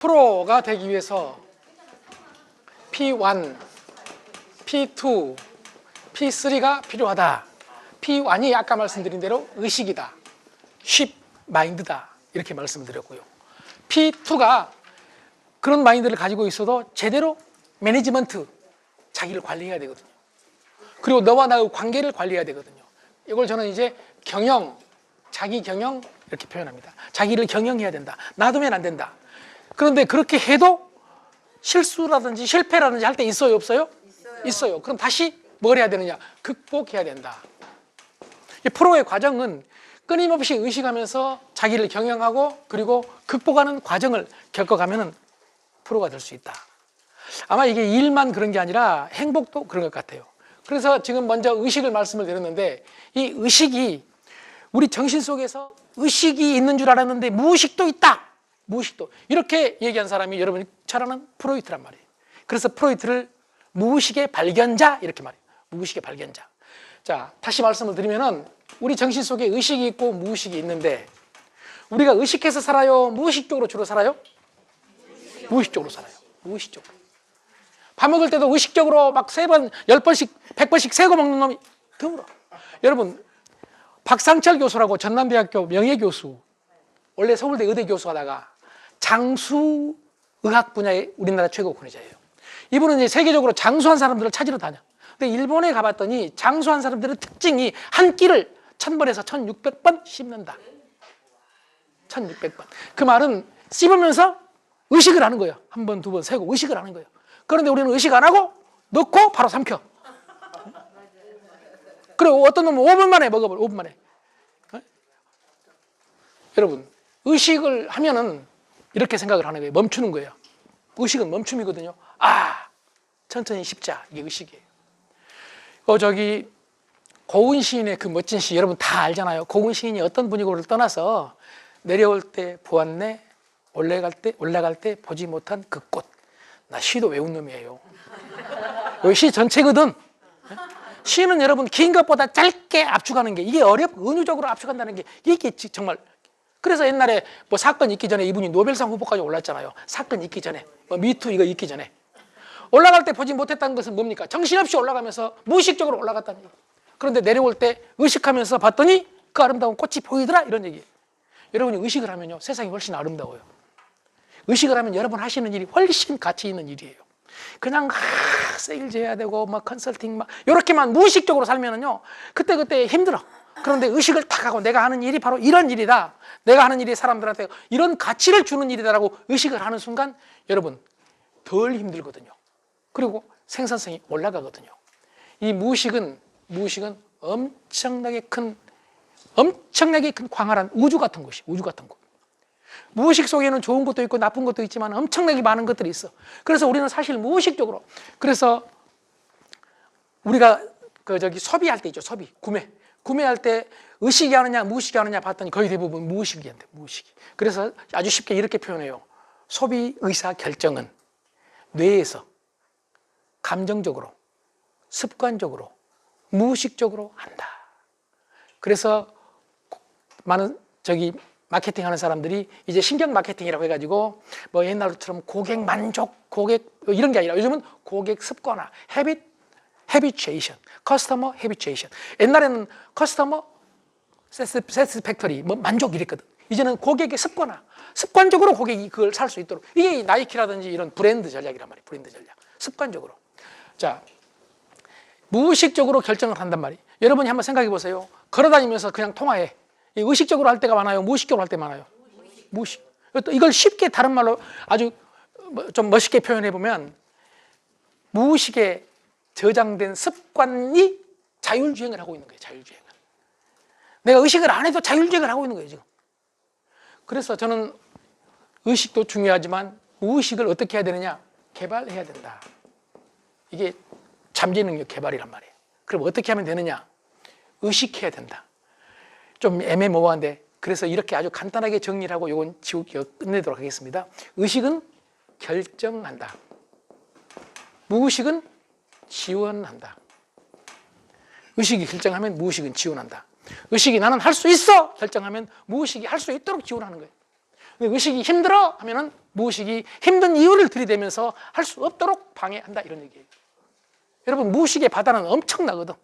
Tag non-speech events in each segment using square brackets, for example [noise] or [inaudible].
프로가 되기 위해서 P1, P2, P3가 필요하다. P1이 아까 말씀드린 대로 의식이다. 쉽 마인드다. 이렇게 말씀드렸고요. P2가 그런 마인드를 가지고 있어도 제대로 매니지먼트 자기를 관리해야 되거든요. 그리고 너와 나의 관계를 관리해야 되거든요. 이걸 저는 이제 경영, 자기 경영 이렇게 표현합니다. 자기를 경영해야 된다. 놔두면 안 된다. 그런데 그렇게 해도 실수라든지 실패라든지 할 때 있어요, 없어요? 있어요. 그럼 다시 뭘 해야 되느냐? 극복해야 된다. 이 프로의 과정은 끊임없이 의식하면서 자기를 경영하고 그리고 극복하는 과정을 겪어가면은 프로가 될 수 있다. 아마 이게 일만 그런 게 아니라 행복도 그런 것 같아요. 그래서 지금 먼저 의식을 말씀을 드렸는데 이 의식이 우리 정신 속에서 의식이 있는 줄 알았는데 무의식도 있다. 무의식도 이렇게 얘기한 사람이 여러분이 잘 아는 프로이트란 말이에요. 그래서 프로이트를 무의식의 발견자 이렇게 말해요. 무의식의 발견자. 자, 다시 말씀을 드리면은 우리 정신 속에 의식이 있고 무의식이 있는데 우리가 의식해서 살아요? 무의식적으로 주로 살아요? 무의식적으로 살아요. 무의식적으로. 밥 먹을 때도 의식적으로 막 세 번, 열 번씩, 백 번씩 세고 먹는 놈이 드물어. 여러분, 박상철 교수라고 전남대학교 명예교수, 원래 서울대 의대 교수 하다가 장수 의학 분야의 우리나라 최고 권위자예요. 이분은 이제 세계적으로 장수한 사람들을 찾으러 다녀. 근데 일본에 가봤더니 장수한 사람들의 특징이 한 끼를 천 번에서 천육백 번 씹는다. 천육백 번. 그 말은 씹으면서 의식을 하는 거예요. 한 번, 두 번, 세번 의식을 하는 거예요. 그런데 우리는 의식 안 하고 넣고 바로 삼켜. 그리고 어떤 놈은 5분 만에 먹어버려, 5분 만에. 어? 여러분, 의식을 하면은 이렇게 생각을 하는 거예요. 멈추는 거예요. 의식은 멈춤이거든요. 아, 천천히 씹자. 이게 의식이에요. 어, 저기, 고은 시인의 그 멋진 시, 여러분 다 알잖아요. 고은 시인이 어떤 분이고를 떠나서 내려올 때 보았네, 올라갈 때, 올라갈 때 보지 못한 그 꽃. 나 시도 외운 놈이에요. [laughs] 여기 시 전체거든. 시는 여러분 긴 것보다 짧게 압축하는 게 이게 어렵 은유적으로 압축한다는 게 이게 지- 정말 그래서 옛날에 뭐 사건 있기 전에 이분이 노벨상 후보까지 올랐잖아요. 사건 있기 전에 뭐 미투 이거 있기 전에 올라갈 때 보지 못했다는 것은 뭡니까? 정신없이 올라가면서 무의식적으로 올라갔다는 얘기. 그런데 내려올 때 의식하면서 봤더니 그 아름다운 꽃이 보이더라 이런 얘기예요. 여러분이 의식을 하면요 세상이 훨씬 아름다워요. 의식을 하면 여러분 하시는 일이 훨씬 가치 있는 일이에요. 그냥 막 세일즈 해야 되고 막 컨설팅 막 이렇게만 무의식적으로 살면은요 그때 그때 힘들어. 그런데 의식을 탁 하고 내가 하는 일이 바로 이런 일이다. 내가 하는 일이 사람들한테 이런 가치를 주는 일이다라고 의식을 하는 순간 여러분 덜 힘들거든요. 그리고 생산성이 올라가거든요. 이 무의식은 무의식은 엄청나게 큰 엄청나게 큰 광활한 우주 같은 곳이 우주 같은 곳. 무의식 속에는 좋은 것도 있고 나쁜 것도 있지만 엄청나게 많은 것들이 있어. 그래서 우리는 사실 무의식적으로 그래서 우리가 그 저기 소비할 때 있죠. 소비, 구매. 구매할 때 의식이 하느냐 무의식이 하느냐 봤더니 거의 대부분 무의식이한테 무의식이. 그래서 아주 쉽게 이렇게 표현해요. 소비 의사 결정은 뇌에서 감정적으로 습관적으로 무의식적으로 한다. 그래서 많은 저기 마케팅 하는 사람들이 이제 신경 마케팅이라고 해가지고 뭐 옛날처럼 고객 만족, 고객 이런 게 아니라 요즘은 고객 습관화, 헤빗, 헤비체이션, 커스터머 헤비체이션. 옛날에는 커스터머 세스 팩토리, 뭐 만족 이랬거든. 이제는 고객의 습관화, 습관적으로 고객이 그걸 살 수 있도록 이게 나이키라든지 이런 브랜드 전략이란 말이에요. 브랜드 전략. 습관적으로. 자, 무의식적으로 결정을 한단 말이에요. 여러분이 한번 생각해 보세요. 걸어다니면서 그냥 통화해. 이 의식적으로 할 때가 많아요. 무의식적으로 할 때 많아요. 무의식. 또 이걸 쉽게 다른 말로 아주 뭐좀 멋있게 표현해 보면 무의식에 저장된 습관이 자율주행을 하고 있는 거예요. 자율주행을. 내가 의식을 안 해도 자율주행을 하고 있는 거예요. 지금. 그래서 저는 의식도 중요하지만 무의식을 어떻게 해야 되느냐? 개발해야 된다. 이게 잠재 능력 개발이란 말이에요. 그럼 어떻게 하면 되느냐? 의식해야 된다. 좀 애매모호한데 그래서 이렇게 아주 간단하게 정리를 하고 이건 지우 끝내도록 하겠습니다. 의식은 결정한다. 무의식은 지원한다. 의식이 결정하면 무의식은 지원한다. 의식이 나는 할 수 있어 결정하면 무의식이 할 수 있도록 지원하는 거예요. 근데 의식이 힘들어 하면은 무의식이 힘든 이유를 들이대면서 할 수 없도록 방해한다 이런 얘기예요. 여러분 무의식의 바다는 엄청나거든.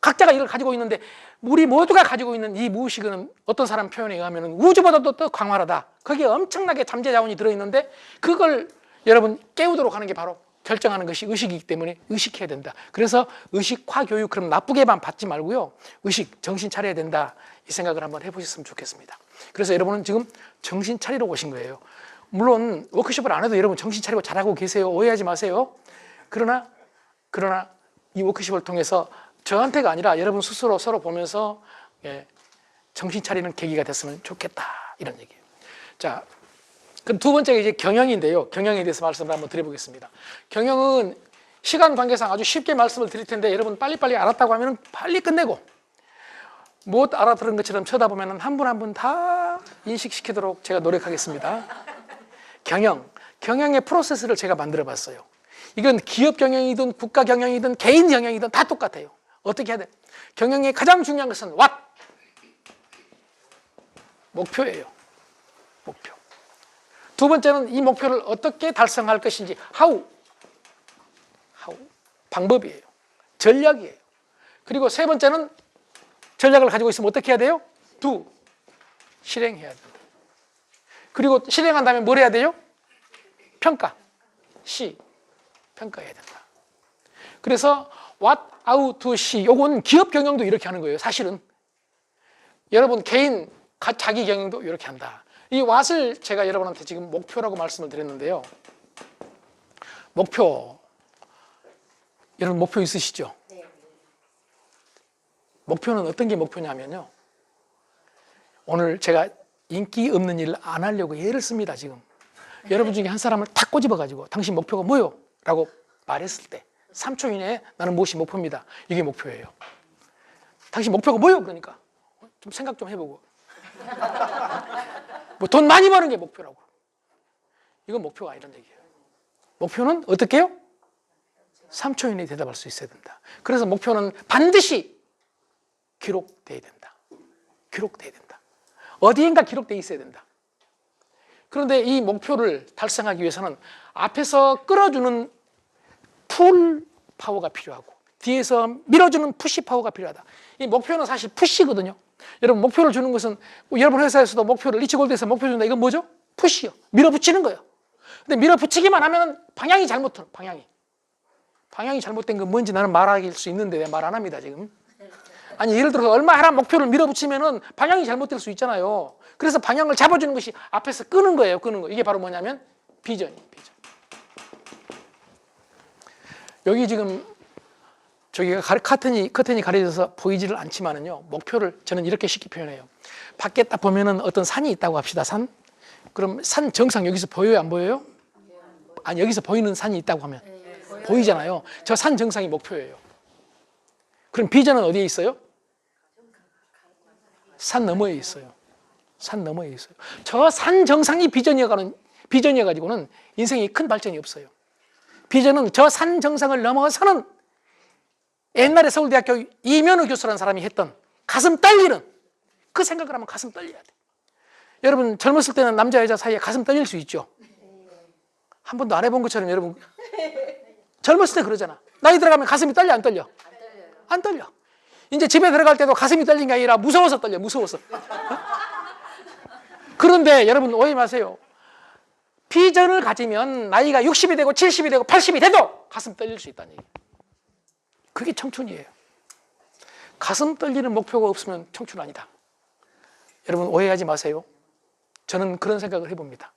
각자가 이걸 가지고 있는데 우리 모두가 가지고 있는 이 무의식은 어떤 사람 표현에 의하면 우주보다도 더 광활하다. 거기에 엄청나게 잠재 자원이 들어있는데 그걸 여러분 깨우도록 하는 게 바로 결정하는 것이 의식이기 때문에 의식해야 된다. 그래서 의식화 교육 그럼 나쁘게만 받지 말고요. 의식 정신 차려야 된다. 이 생각을 한번 해보셨으면 좋겠습니다. 그래서 여러분은 지금 정신 차리러 오신 거예요. 물론 워크숍을 안 해도 여러분 정신 차리고 잘하고 계세요. 오해하지 마세요. 그러나 그러나 이 워크숍을 통해서 저한테가 아니라 여러분 스스로 서로 보면서 예, 정신 차리는 계기가 됐으면 좋겠다 이런 얘기예요. 자, 그럼 두 번째가 이제 경영인데요. 경영에 대해서 말씀을 한번 드려보겠습니다. 경영은 시간 관계상 아주 쉽게 말씀을 드릴 텐데 여러분 빨리빨리 알았다고 하면 빨리 끝내고 못 알아들은 것처럼 쳐다보면 한 분 한 분 다 인식시키도록 제가 노력하겠습니다. 경영, 경영의 프로세스를 제가 만들어 봤어요. 이건 기업 경영이든 국가 경영이든 개인 경영이든 다 똑같아요. 어떻게 해야 돼? 경영의 가장 중요한 것은 what? 목표예요. 두 번째는 이 목표를 어떻게 달성할 것인지 how. how. 방법이에요. 전략이에요. 그리고 세 번째는 전략을 가지고 있으면 어떻게 해야 돼요? do. 실행해야 된다. 그리고 실행한 다음에 뭘 해야 돼요? 평가. 시. 평가해야 된다. 그래서 what, how to see. 요건 기업 경영도 이렇게 하는 거예요. 사실은. 여러분 개인 가- 자기 경영도 이렇게 한다. 이 what을 제가 여러분한테 지금 목표라고 말씀을 드렸는데요. 목표. 여러분 목표 있으시죠? 목표는 어떤 게 목표냐면요. 오늘 제가 인기 없는 일을 안 하려고 예를 씁니다, 지금. 여러분 중에 한 사람을 탁 꼬집어가지고 당신 목표가 뭐요? 라고 말했을 때 3초 이내에 나는 무엇이 목표입니다. 이게 목표예요. 당신 목표가 뭐요? 그러니까 좀 생각 좀 해보고. 뭐 돈 많이 버는 게 목표라고. 이건 목표가 아니란 얘기예요. 목표는 어떻게 해요? 3초 이내에 대답할 수 있어야 된다. 그래서 목표는 반드시 기록돼야 된다. 기록돼야 된다. 어디인가 기록돼 있어야 된다. 그런데 이 목표를 달성하기 위해서는 앞에서 끌어주는 풀 파워가 필요하고 뒤에서 밀어주는 푸시 파워가 필요하다. 이 목표는 사실 푸시거든요. 여러분 목표를 주는 것은 뭐 여러분 회사에서도 목표를 리치골드에서 목표 준다. 이건 뭐죠? 푸시요. 밀어붙이는 거예요. 근데 밀어붙이기만 하면 방향이 잘못 방향이 방향이 잘못된 건 뭔지 나는 말할 수 있는데 왜 말 안 합니다 지금. 아니 예를 들어서 얼마 하나 목표를 밀어붙이면은 방향이 잘못될 수 있잖아요. 그래서 방향을 잡아주는 것이 앞에서 끄는 거예요. 끄는 거. 이게 바로 뭐냐면 비전이에요. 비전. 여기 지금 저기가 가- 커튼이 커튼이 가려져서 보이지를 않지만은요. 목표를 저는 이렇게 쉽게 표현해요. 밖에 딱 보면은 어떤 산이 있다고 합시다. 산. 그럼 산 정상 여기서 보여요? 안 보여요? 아니 여기서 보이는 산이 있다고 하면 보이잖아요. 저 산 정상이 목표예요. 그럼 비전은 어디에 있어요? 산 너머에 있어요. 산 너머에 있어요. 저 산 정상이 비전이어가는 비전이어 가지고는 인생이 큰 발전이 없어요. 비전은 저 산 정상을 넘어서는 옛날에 서울대학교 이면우 교수라는 사람이 했던 가슴 떨리는 그 생각을 하면 가슴 떨려야 돼. 여러분 젊었을 때는 남자 여자 사이에 가슴 떨릴 수 있죠. 한 번도 안 해본 것처럼 여러분 젊었을 때 그러잖아. 나이 들어가면 가슴이 떨려 안 떨려? 안 떨려. 이제 집에 들어갈 때도 가슴이 떨린 게 아니라 무서워서 떨려, 무서워서. 어? 그런데 여러분 오해 마세요. 비전을 가지면 나이가 60이 되고 70이 되고 80이 돼도 가슴 떨릴 수 있다는 얘기예요. 그게 청춘이에요. 가슴 떨리는 목표가 없으면 청춘 아니다. 여러분 오해하지 마세요. 저는 그런 생각을 해봅니다.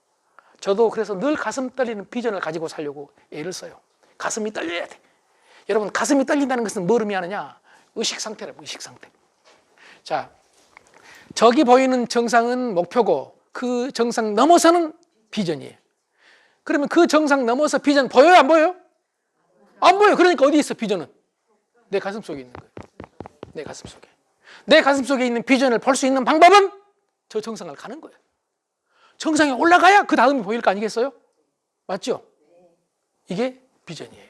저도 그래서 늘 가슴 떨리는 비전을 가지고 살려고 애를 써요. 가슴이 떨려야 돼. 여러분 가슴이 떨린다는 것은 뭘 의미하느냐? 의식 상태라고 의식 상태. 자, 저기 보이는 정상은 목표고 그 정상 넘어서는 비전이에요. 그러면 그 정상 넘어서 비전 보여요 안 보여요? 안 보여. 그러니까 어디 있어 비전은? 내 가슴 속에 있는 거예요. 내 가슴 속에. 내 가슴 속에 있는 비전을 볼 수 있는 방법은 저 정상을 가는 거예요. 정상에 올라가야 그 다음이 보일 거 아니겠어요? 맞죠? 이게 비전이에요.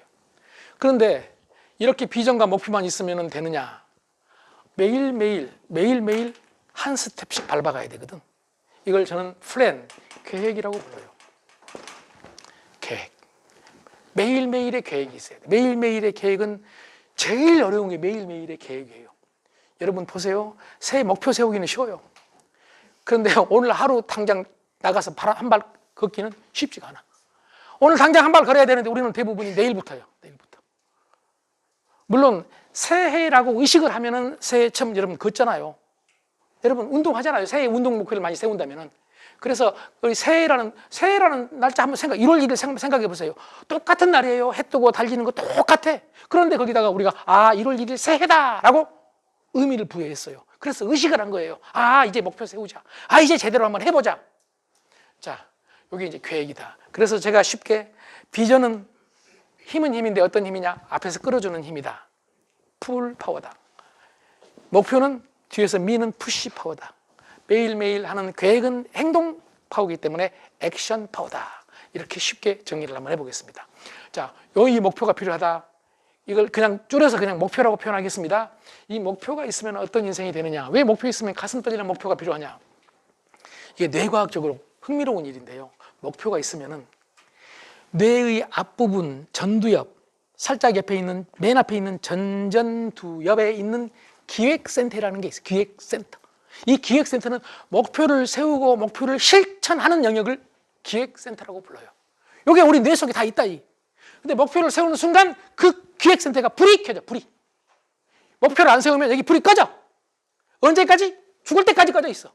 그런데 이렇게 비전과 목표만 있으면 되느냐? 매일매일, 매일매일 한 스텝씩 밟아가야 되거든. 이걸 저는 플랜, 계획이라고 불러요. 계획. 매일매일의 계획이 있어야 돼. 매일매일의 계획은 제일 어려운 게 매일매일의 계획이에요. 여러분 보세요. 새해 목표 세우기는 쉬워요. 그런데 [laughs] 오늘 하루 당장 나가서 한 발 걷기는 쉽지가 않아. 오늘 당장 한 발 걸어야 되는데 우리는 대부분이 내일부터요. 내일부터. 물론 새해라고 의식을 하면은 새해 처음 여러분 걷잖아요. 여러분 운동하잖아요. 새해 운동 목표를 많이 세운다면은. 그래서 우리 새해라는 새해라는 날짜 한번 생각 1월 1일 생각해 보세요. 똑같은 날이에요. 해 뜨고 달리는 거 똑같아. 그런데 거기다가 우리가 아 1월 1일 새해다라고 의미를 부여했어요. 그래서 의식을 한 거예요. 아 이제 목표 세우자. 아 이제 제대로 한번 해보자. 자 이게 이제 계획이다. 그래서 제가 쉽게 비전은 힘은 힘인데 어떤 힘이냐? 앞에서 끌어주는 힘이다. 풀 파워다. 목표는 뒤에서 미는 푸시 파워다. 매일매일 하는 계획은 행동 파워이기 때문에 액션 파워다. 이렇게 쉽게 정리를 한번 해보겠습니다. 자, 여기 목표가 필요하다. 이걸 그냥 줄여서 그냥 목표라고 표현하겠습니다. 이 목표가 있으면 어떤 인생이 되느냐? 왜 목표 있으면 가슴 떨리는 목표가 필요하냐? 이게 뇌과학적으로 흥미로운 일인데요. 목표가 있으면은 뇌의 앞부분 전두엽 살짝 옆에 있는 맨 앞에 있는 전전두엽에 있는 기획센터라는 게 있어요. 기획센터. 이 기획센터는 목표를 세우고 목표를 실천하는 영역을 기획센터라고 불러요. 이게 우리 뇌 속에 다 있다. 이. 근데 목표를 세우는 순간 그 기획센터가 불이 켜져. 불이. 목표를 안 세우면 여기 불이 꺼져. 언제까지? 죽을 때까지 꺼져 있어.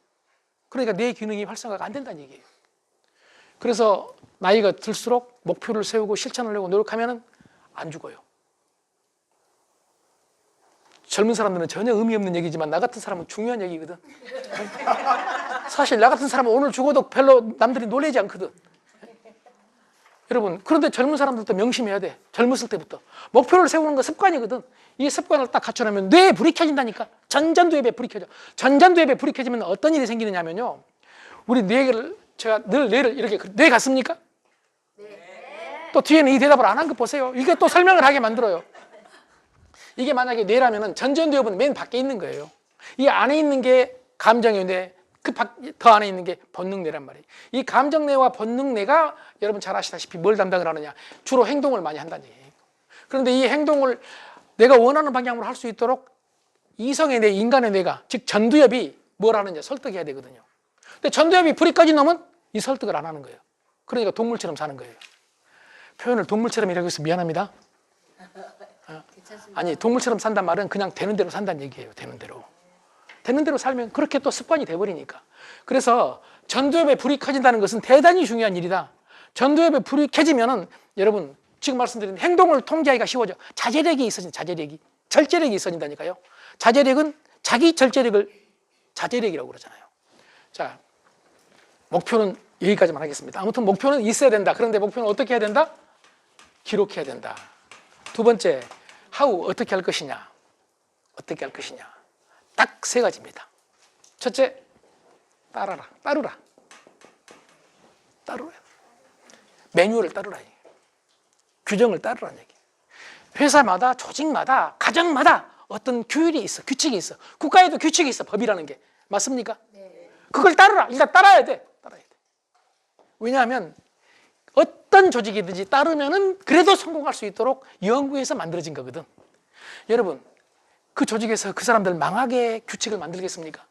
그러니까 뇌 기능이 활성화가 안 된다는 얘기예요. 그래서 나이가 들수록 목표를 세우고 실천하려고 노력하면 안 죽어요. 젊은 사람들은 전혀 의미 없는 얘기지만 나 같은 사람은 중요한 얘기거든. 사실 나 같은 사람은 오늘 죽어도 별로 남들이 놀라지 않거든. 여러분, 그런데 젊은 사람들도 명심해야 돼. 젊었을 때부터. 목표를 세우는 거 습관이거든. 이 습관을 딱 갖춰놓으면 뇌에 불이 켜진다니까. 전전두엽에 불이 켜져. 전전두엽에 불이 켜지면 어떤 일이 생기느냐면요. 우리 뇌를, 제가 늘 뇌를 이렇게, 뇌 같습니까? 또 뒤에는 이 대답을 안 한 거 보세요. 이게 또 설명을 하게 만들어요. 이게 만약에 뇌라면 전전두엽은 맨 밖에 있는 거예요. 이 안에 있는 게 감정의 뇌, 그더 안에 있는 게 본능뇌란 말이에요. 이 감정뇌와 본능뇌가 여러분 잘 아시다시피 뭘 담당을 하느냐. 주로 행동을 많이 한다는 얘기예요. 그런데 이 행동을 내가 원하는 방향으로 할 수 있도록 이성의 뇌, 인간의 뇌가, 즉 전두엽이 뭘 하느냐, 설득해야 되거든요. 근데 전두엽이 불이 꺼진 놈은 이 설득을 안 하는 거예요. 그러니까 동물처럼 사는 거예요. 표현을 동물처럼 이라고 해서 미안합니다. 아니 동물처럼 산단 말은 그냥 되는 대로 산다는 얘기예요. 되는 대로. 되는 대로 살면 그렇게 또 습관이 돼버리니까. 그래서 전두엽에 불이 켜진다는 것은 대단히 중요한 일이다. 전두엽에 불이 켜지면은 여러분 지금 말씀드린 행동을 통제하기가 쉬워져. 자제력이 있어진 자제력이 절제력이 있어진다니까요. 자제력은 자기 절제력을 자제력이라고 그러잖아요. 자 목표는 여기까지만 하겠습니다. 아무튼 목표는 있어야 된다. 그런데 목표는 어떻게 해야 된다? 기록해야 된다. 두 번째, 하우 어떻게 할 것이냐? 어떻게 할 것이냐? 딱 세 가지입니다. 첫째, 따라라, 따르라, 따르라. 매뉴얼을 따르라. 규정을 따르라는 얘기. 회사마다, 조직마다, 가정마다 어떤 규율이 있어, 규칙이 있어. 국가에도 규칙이 있어, 법이라는 게. 맞습니까? 그걸 따르라. 일단 따라야 돼. 따라야 돼. 왜냐하면 어떤 조직이든지 따르면은 그래도 성공할 수 있도록 연구해서 만들어진 거거든. 여러분, 그 조직에서 그 사람들 망하게 규칙을 만들겠습니까?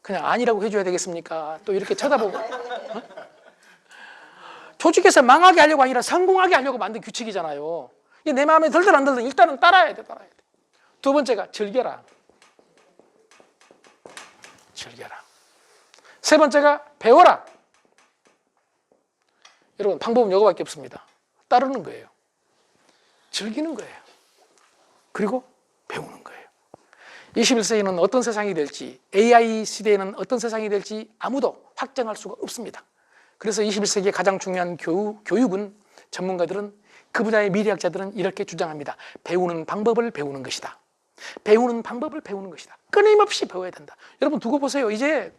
그냥 아니라고 해줘야 되겠습니까? 또 이렇게 쳐다보고. 어? 조직에서 망하게 하려고 아니라 성공하게 하려고 만든 규칙이잖아요. 이게 내 마음에 들든 안 들든 일단은 따라야 돼, 따라야 돼. 두 번째가 즐겨라. 즐겨라. 세 번째가 배워라. 여러분 방법은 이거밖에 없습니다. 따르는 거예요. 즐기는 거예요. 그리고 배우는 거예요. 21세기는 어떤 세상이 될지 AI 시대에는 어떤 세상이 될지 아무도 확정할 수가 없습니다. 그래서 21세기의 가장 중요한 교육, 교육은 전문가들은 그 분야의 미래학자들은 이렇게 주장합니다. 배우는 방법을 배우는 것이다. 배우는 방법을 배우는 것이다. 끊임없이 배워야 된다. 여러분 두고 보세요. 이제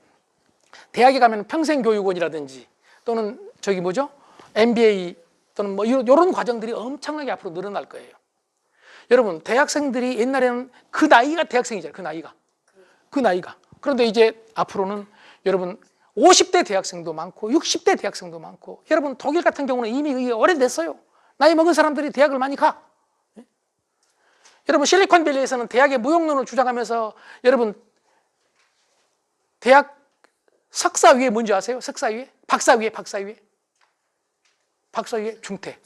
대학에 가면 평생교육원이라든지 또는 저기 뭐죠? MBA 또는 뭐 이런, 과정들이 엄청나게 앞으로 늘어날 거예요. 여러분 대학생들이 옛날에는 그 나이가 대학생이잖아요. 그 나이가. 그 나이가. 그런데 이제 앞으로는 여러분 50대 대학생도 많고 60대 대학생도 많고 여러분 독일 같은 경우는 이미 오래됐어요. 나이 먹은 사람들이 대학을 많이 가. 예? 여러분 실리콘밸리에서는 대학의 무용론을 주장하면서 여러분 대학 석사 위에 뭔지 아세요? 석사 위에? 박사 위에 박사 위에? 박사 위에 중퇴.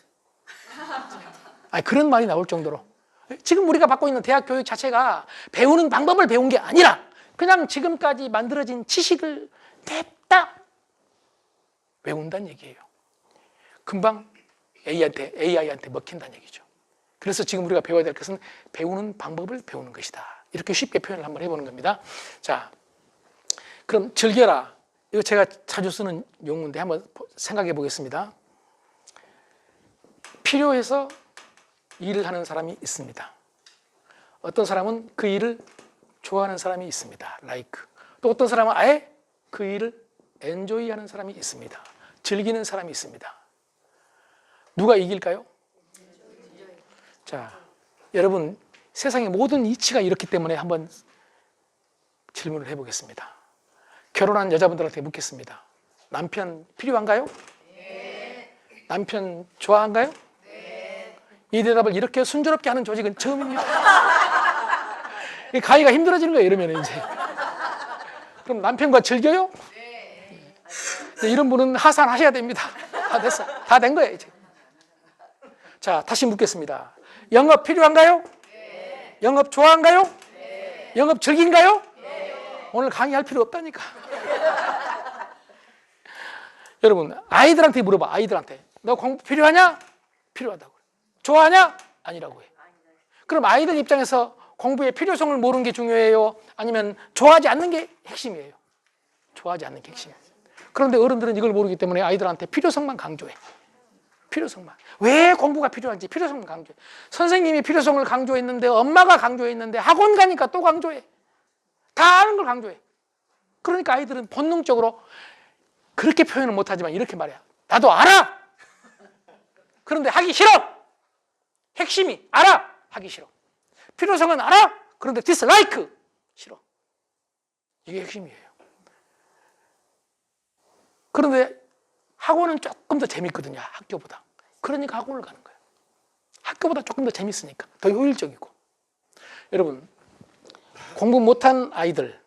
아니 그런 말이 나올 정도로 지금 우리가 받고 있는 대학 교육 자체가 배우는 방법을 배운 게 아니라 그냥 지금까지 만들어진 지식을 냅다 외운다는 얘기예요. 금방 AI한테, AI한테 먹힌다는 얘기죠. 그래서 지금 우리가 배워야 될 것은 배우는 방법을 배우는 것이다. 이렇게 쉽게 표현을 한번 해보는 겁니다. 자, 그럼 즐겨라. 이거 제가 자주 쓰는 용어인데 한번 생각해 보겠습니다. 필요해서 일을 하는 사람이 있습니다. 어떤 사람은 그 일을 좋아하는 사람이 있습니다. like. 또 어떤 사람은 아예 그 일을 엔조이 하는 사람이 있습니다. 즐기는 사람이 있습니다. 누가 이길까요? 자, 여러분 세상의 모든 이치가 이렇기 때문에 한번 질문을 해보겠습니다. 결혼한 여자분들한테 묻겠습니다. 남편 필요한가요? 남편 좋아한가요? 이 대답을 이렇게 순조롭게 하는 조직은 처음입니다. 이 가기가 힘들어지는 거예요, 이러면 이제. 그럼 남편과 즐겨요? 네, 이런 분은 하산하셔야 됩니다. 다 됐어. 다 된 거예요, 이제. 자, 다시 묻겠습니다. 영업 필요한가요? 영업 좋아한가요? 영업 즐긴가요? 오늘 강의할 필요 없다니까. 여러분, 아이들한테 물어봐, 아이들한테. 너 공부 필요하냐? 필요하다고. 좋아하냐? 아니라고 해. 그럼 아이들 입장에서 공부의 필요성을 모르는 게 중요해요? 아니면 좋아하지 않는 게 핵심이에요? 좋아하지 않는 게 핵심이에요. 그런데 어른들은 이걸 모르기 때문에 아이들한테 필요성만 강조해. 필요성만. 왜 공부가 필요한지 필요성만 강조해. 선생님이 필요성을 강조했는데 엄마가 강조했는데 학원 가니까 또 강조해. 다 아는 걸 강조해. 그러니까 아이들은 본능적으로 그렇게 표현은 못하지만 이렇게 말해요. 나도 알아! 그런데 하기 싫어! 핵심이 알아! 하기 싫어. 필요성은 알아! 그런데 dislike! 싫어. 이게 핵심이에요. 그런데 학원은 조금 더 재밌거든요. 학교보다. 그러니까 학원을 가는 거예요. 학교보다 조금 더 재밌으니까. 더 효율적이고. 여러분, 공부 못한 아이들,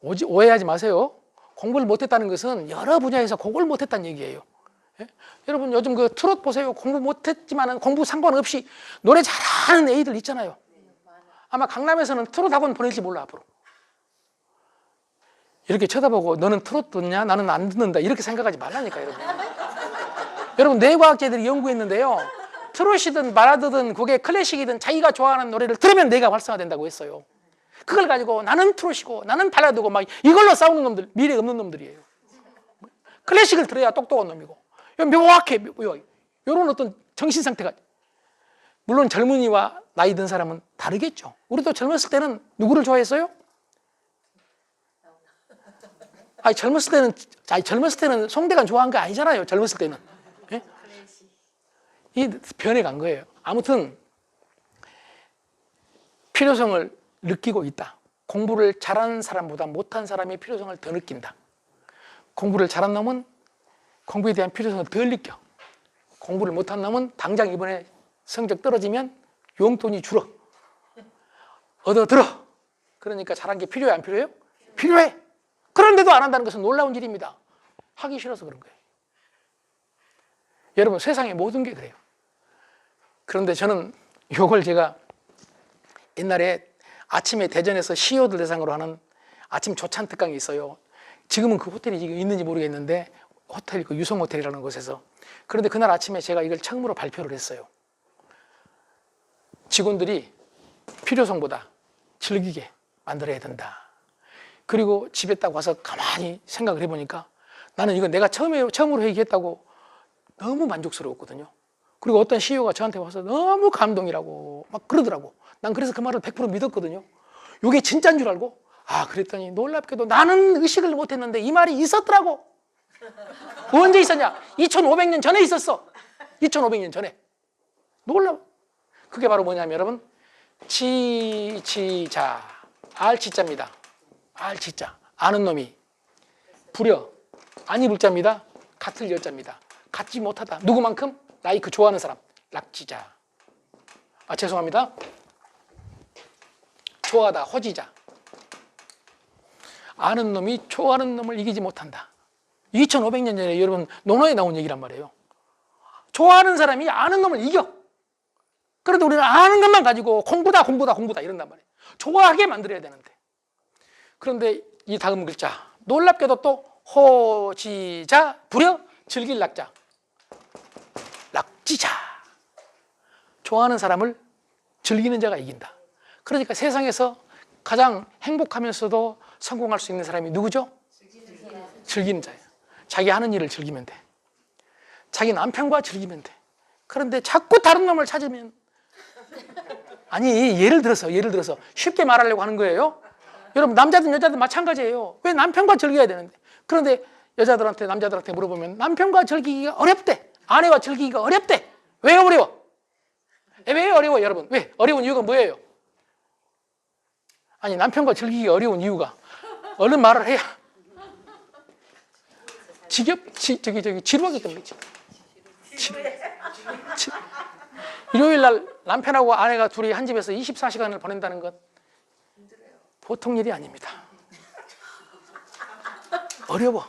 오지, 오해하지 마세요. 공부를 못했다는 것은 여러 분야에서 공부를 못했다는 얘기예요. 예? 여러분 요즘 그 트롯 보세요. 공부 못했지만은 공부 상관없이 노래 잘하는 애들 있잖아요. 아마 강남에서는 트롯 학원 보낼지 몰라 앞으로. 이렇게 쳐다보고 너는 트롯 듣냐? 나는 안 듣는다. 이렇게 생각하지 말라니까 여러분. [laughs] 여러분 뇌과학자들이 연구했는데요. 트롯이든 바라드든 그게 클래식이든 자기가 좋아하는 노래를 들으면 뇌가 활성화된다고 했어요. 그걸 가지고 나는 트롯이고 나는 발라드고 막 이걸로 싸우는 놈들 미래 없는 놈들이에요. 클래식을 들어야 똑똑한 놈이고 묘하게 이런 어떤 정신 상태가 물론 젊은이와 나이 든 사람은 다르겠죠. 우리도 젊었을 때는 누구를 좋아했어요? 아니 젊었을 때는 아니 젊었을 때는 송대관 좋아한 거 아니잖아요. 젊었을 때는 예? 이 변해간 거예요. 아무튼 필요성을 느끼고 있다. 공부를 잘하는 사람보다 못한 사람의 필요성을 더 느낀다. 공부를 잘한 놈은 공부에 대한 필요성을 덜 느껴. 공부를 못한 놈은 당장 이번에 성적 떨어지면 용돈이 줄어. 얻어 들어. 그러니까 잘한 게 필요해 안 필요해요? 필요해. 그런데도 안 한다는 것은 놀라운 일입니다. 하기 싫어서 그런 거예요. 여러분 세상의 모든 게 그래요. 그런데 저는 이걸 제가 옛날에 아침에 대전에서 CEO들 대상으로 하는 아침 조찬 특강이 있어요. 지금은 그 호텔이 있는지 모르겠는데 호텔 그 유성 호텔이라는 곳에서 그런데 그날 아침에 제가 이걸 처음으로 발표를 했어요. 직원들이 필요성보다 즐기게 만들어야 된다. 그리고 집에 딱 와서 가만히 생각을 해보니까 나는 이거 내가 처음에 처음으로 얘기했다고 너무 만족스러웠거든요. 그리고 어떤 CEO가 저한테 와서 너무 감동이라고 막 그러더라고. 난 그래서 그 말을 100% 믿었거든요. 이게 진짜인 줄 알고 아 그랬더니 놀랍게도 나는 의식을 못했는데 이 말이 있었더라고. 언제 있었냐? 2,500년 전에 있었어. 2,500년 전에. 놀라. 그게 바로 뭐냐면 여러분 치, 치 자, 알치자입니다. 알치자. 아는 놈이 부려 아니 불자입니다. 같을 여자입니다. 같지 못하다. 누구만큼? 나이 그 좋아하는 사람. 락지자. 아 죄송합니다. 좋아하다. 허지자. 아는 놈이 좋아하는 놈을 이기지 못한다. 2500년 전에 여러분 논어에 나온 얘기란 말이에요. 좋아하는 사람이 아는 놈을 이겨. 그런데 우리는 아는 것만 가지고 공부다 공부다 공부다 이런단 말이에요. 좋아하게 만들어야 되는데. 그런데 이 다음 글자 놀랍게도 또 호지자 부려 즐길 낙자 낙지자 좋아하는 사람을 즐기는 자가 이긴다. 그러니까 세상에서 가장 행복하면서도 성공할 수 있는 사람이 누구죠? 즐기는 자예요. 자기 하는 일을 즐기면 돼. 자기 남편과 즐기면 돼. 그런데 자꾸 다른 놈을 찾으면 아니 예를 들어서 예를 들어서 쉽게 말하려고 하는 거예요. 여러분 남자든 여자든 마찬가지예요. 왜 남편과 즐겨야 되는데? 그런데 여자들한테 남자들한테 물어보면 남편과 즐기기가 어렵대. 아내와 즐기기가 어렵대. 왜 어려워? 왜 어려워 여러분? 왜 어려운 이유가 뭐예요? 아니 남편과 즐기기 어려운 이유가 얼른 말을 해야 지겹 지, 저기 저기 지루하기 때문이지. 지, 지, 일요일 날 남편하고 아내가 둘이 한 집에서 24시간을 보낸다는 것 보통 일이 아닙니다. 어려워.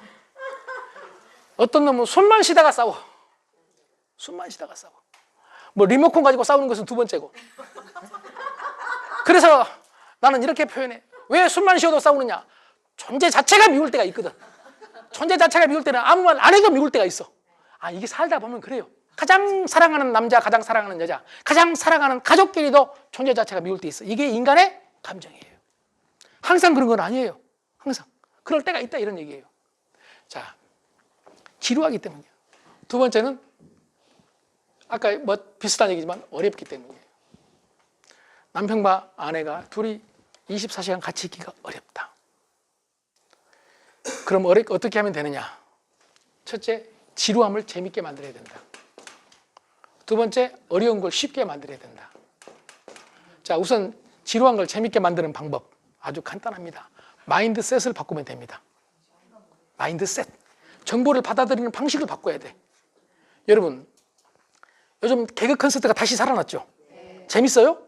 어떤 놈은 숨만 쉬다가 싸워. 숨만 쉬다가 싸워. 뭐 리모컨 가지고 싸우는 것은 두 번째고. 그래서 나는 이렇게 표현해. 왜 숨만 쉬어도 싸우느냐? 존재 자체가 미울 때가 있거든. 존재 자체가 미울 때는 아무 말 안 해도 미울 때가 있어. 아, 이게 살다 보면 그래요. 가장 사랑하는 남자, 가장 사랑하는 여자, 가장 사랑하는 가족끼리도 존재 자체가 미울 때 있어. 이게 인간의 감정이에요. 항상 그런 건 아니에요. 항상. 그럴 때가 있다 이런 얘기예요. 자, 지루하기 때문이에요. 두 번째는 아까 뭐 비슷한 얘기지만 어렵기 때문이에요. 남편과 아내가 둘이 24시간 같이 있기가 어렵다. 그럼 어떻게 하면 되느냐? 첫째, 지루함을 재밌게 만들어야 된다. 두 번째, 어려운 걸 쉽게 만들어야 된다. 자, 우선 지루한 걸 재밌게 만드는 방법 아주 간단합니다. 마인드셋을 바꾸면 됩니다. 마인드셋. 정보를 받아들이는 방식을 바꿔야 돼. 여러분, 요즘 개그 콘서트가 다시 살아났죠? 재밌어요?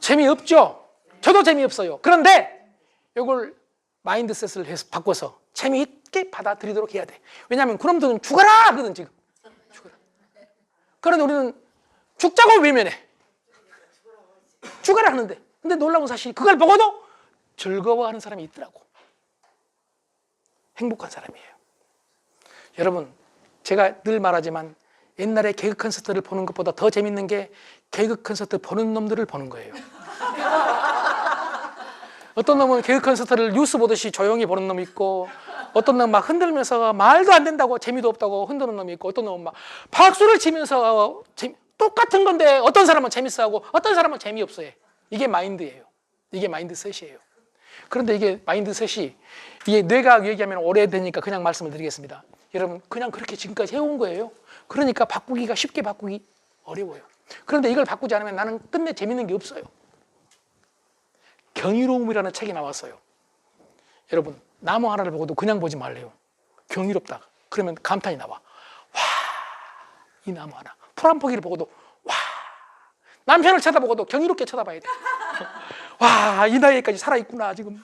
재미없죠? 저도 재미없어요. 그런데 이걸 마인드셋을 해서 바꿔서 재미있게 받아들이도록 해야 돼. 왜냐하면 그놈들은 죽어라! 하거든, 지금. 죽어라. 그런데 우리는 죽자고 외면해. 죽어라 하는데. 근데 놀라운 사실이 그걸 보고도 즐거워하는 사람이 있더라고. 행복한 사람이에요. 여러분, 제가 늘 말하지만 옛날에 개그 콘서트를 보는 것보다 더 재밌는 게 개그 콘서트 보는 놈들을 보는 거예요. 어떤 놈은 개그 콘서트를 뉴스 보듯이 조용히 보는 놈이 있고 어떤 놈은 막 흔들면서 말도 안 된다고 재미도 없다고 흔드는 놈이 있고 어떤 놈은 막 박수를 치면서 재- 똑같은 건데 어떤 사람은 재밌어하고 어떤 사람은 재미없어해. 이게 마인드예요. 이게 마인드셋이에요. 그런데 이게 마인드셋이 이게 뇌과학 얘기하면 오래되니까 그냥 말씀을 드리겠습니다. 여러분 그냥 그렇게 지금까지 해온 거예요. 그러니까 바꾸기가 쉽게 바꾸기 어려워요. 그런데 이걸 바꾸지 않으면 나는 끝내 재밌는 게 없어요. 경이로움이라는 책이 나왔어요. 여러분 나무 하나를 보고도 그냥 보지 말래요. 경이롭다. 그러면 감탄이 나와. 와, 이 나무 하나. 풀 한 포기를 보고도 와. 남편을 쳐다보고도 경이롭게 쳐다봐야 돼. [laughs] 와, 이 나이에까지 살아있구나, 지금.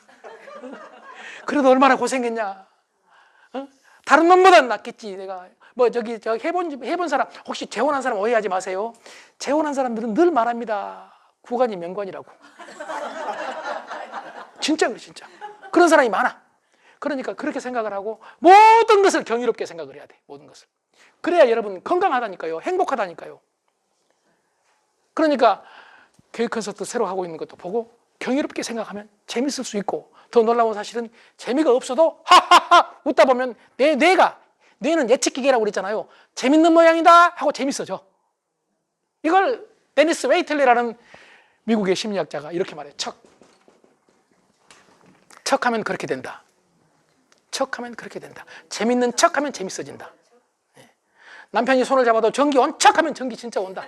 그래도 얼마나 고생했냐. 어? 다른 놈보다 낫겠지, 내가. 뭐, 저기, 저 해본, 해본 사람, 혹시 재혼한 사람 오해하지 마세요. 재혼한 사람들은 늘 말합니다. 구간이 명관이라고. 진짜 그래, 진짜. 그런 사람이 많아. 그러니까 그렇게 생각을 하고 모든 것을 경이롭게 생각을 해야 돼, 모든 것을. 그래야 여러분 건강하다니까요, 행복하다니까요. 그러니까 교육 콘서트 새로 하고 있는 것도 보고 경이롭게 생각하면 재밌을 수 있고 더 놀라운 사실은 재미가 없어도 하하하 웃다 보면 내 뇌가 뇌는 예측 기계라고 그랬잖아요. 재밌는 모양이다 하고 재밌어져. 이걸 데니스 웨이틀리라는 미국의 심리학자가 이렇게 말해. 척. 척하면 그렇게 된다. 척하면 그렇게 된다. 재밌는 척하면 재밌어진다. 예. 남편이 손을 잡아도 전기 온 척하면 전기 진짜 온다.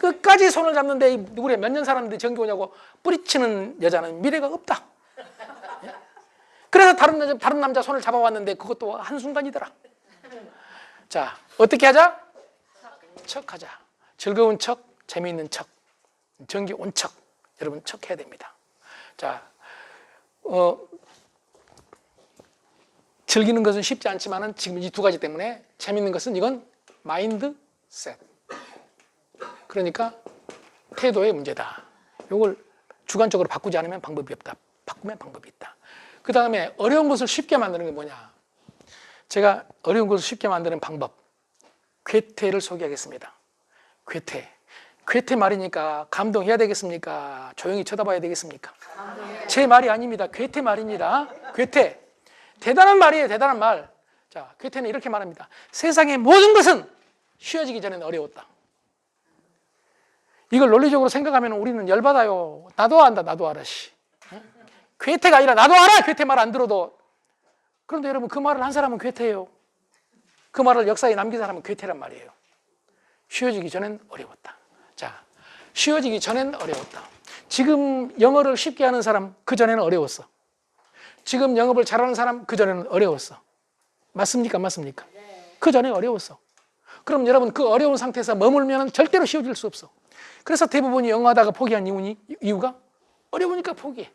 끝까지 손을 잡는데 누구래 몇 년 살았는데 전기 오냐고 뿌리치는 여자는 미래가 없다. 예? 그래서 다른 남자, 다른 남자 손을 잡아왔는데 그것도 한순간이더라. 자, 어떻게 하자? 척하자. 즐거운 척, 재미있는 척, 정기 온 척. 여러분 척해야 됩니다. 자, 어, 즐기는 것은 쉽지 않지만은 지금 이 두 가지 때문에 재밌는 것은 이건 마인드 셋. 그러니까 태도의 문제다. 이걸 주관적으로 바꾸지 않으면 방법이 없다. 바꾸면 방법이 있다. 그 다음에 어려운 것을 쉽게 만드는 게 뭐냐? 제가 어려운 것을 쉽게 만드는 방법. 괴테를 소개하겠습니다. 괴테. 괴테 말이니까 감동해야 되겠습니까? 조용히 쳐다봐야 되겠습니까? 제 말이 아닙니다. 괴테 말입니다. 괴테. 대단한 말이에요. 대단한 말. 자, 괴테는 이렇게 말합니다. 세상의 모든 것은 쉬워지기 전에는 어려웠다. 이걸 논리적으로 생각하면 우리는 열받아요. 나도 안다, 나도 알아, 씨. 어? 괴테가 아니라 나도 알아! 괴테 말 안 들어도. 그런데 여러분, 그 말을 한 사람은 괴테예요. 그 말을 역사에 남긴 사람은 괴테란 말이에요. 쉬워지기 전엔 어려웠다. 자, 쉬워지기 전엔 어려웠다. 지금 영어를 쉽게 하는 사람, 그 전에는 어려웠어. 지금 영업을 잘하는 사람, 그 전에는 어려웠어. 맞습니까? 맞습니까? 그 전에 어려웠어. 그럼 여러분, 그 어려운 상태에서 머물면 절대로 쉬워질 수 없어. 그래서 대부분이 영어 하다가 포기한 이유니, 이유가 어려우니까 포기해.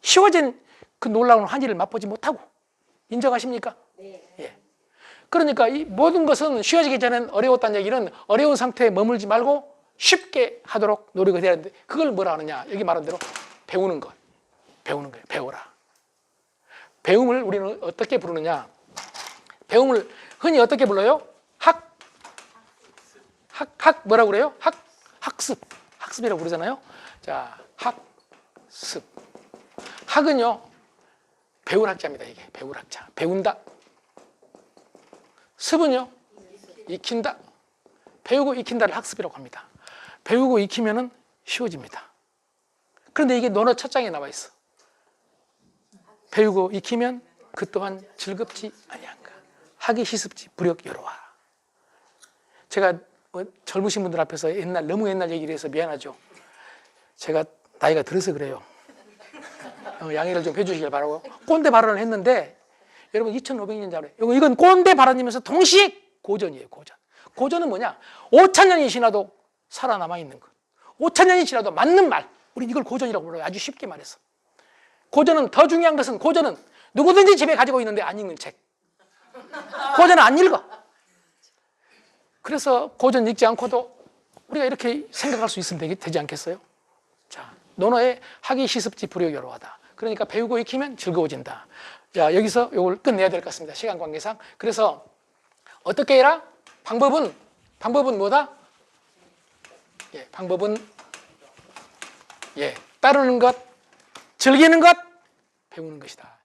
쉬워진 그 놀라운 환희를 맛보지 못하고. 인정하십니까? 예. 그러니까 이 모든 것은 쉬워지기 전엔 어려웠다는 얘기는 어려운 상태에 머물지 말고 쉽게 하도록 노력을 해야 되는데 그걸 뭐라 하느냐? 여기 말한 대로 배우는 것. 배우는 거예요. 배워라. 배움을 우리는 어떻게 부르느냐? 배움을 흔히 어떻게 불러요? 학, 학, 학 뭐라고 그래요? 학, 학습, 학습이라고 그러잖아요. 자, 학습. 학은요, 배울 학자입니다. 이게 배울 학자. 배운다. 습은요, 익힌다. 배우고 익힌다를 학습이라고 합니다. 배우고 익히면은 쉬워집니다. 그런데 이게 논어 첫 장에 나와 있어. 배우고 익히면 그 또한 즐겁지 아니한가. 하기 시습지 불역 여로와. 제가 뭐 젊으신 분들 앞에서 옛날 너무 옛날 얘기를 해서 미안하죠. 제가 나이가 들어서 그래요. 어, 양해를 좀 해주시길 바라고 꼰대 발언을 했는데 여러분 2,500년 전에 이건 꼰대 발언이면서 동시에 고전이에요. 고전. 고전은 뭐냐? 5천 년이 지나도 살아남아 있는 것. 5천 년이 지나도 맞는 말. 우리 이걸 고전이라고 불러요. 아주 쉽게 말해서. 고전은 더 중요한 것은 고전은 누구든지 집에 가지고 있는데 안 읽는 책. 고전은 안 읽어. 그래서 고전 읽지 않고도 우리가 이렇게 생각할 수 있으면 되지 않겠어요? 자, 논어의 학이 시습지 불여 여로하다. 그러니까 배우고 익히면 즐거워진다. 자, 여기서 이걸 끝내야 될 것 같습니다. 시간 관계상. 그래서 어떻게 해라? 방법은 방법은 뭐다? 예, 방법은 예, 따르는 것, 즐기는 것, 배우는 것이다.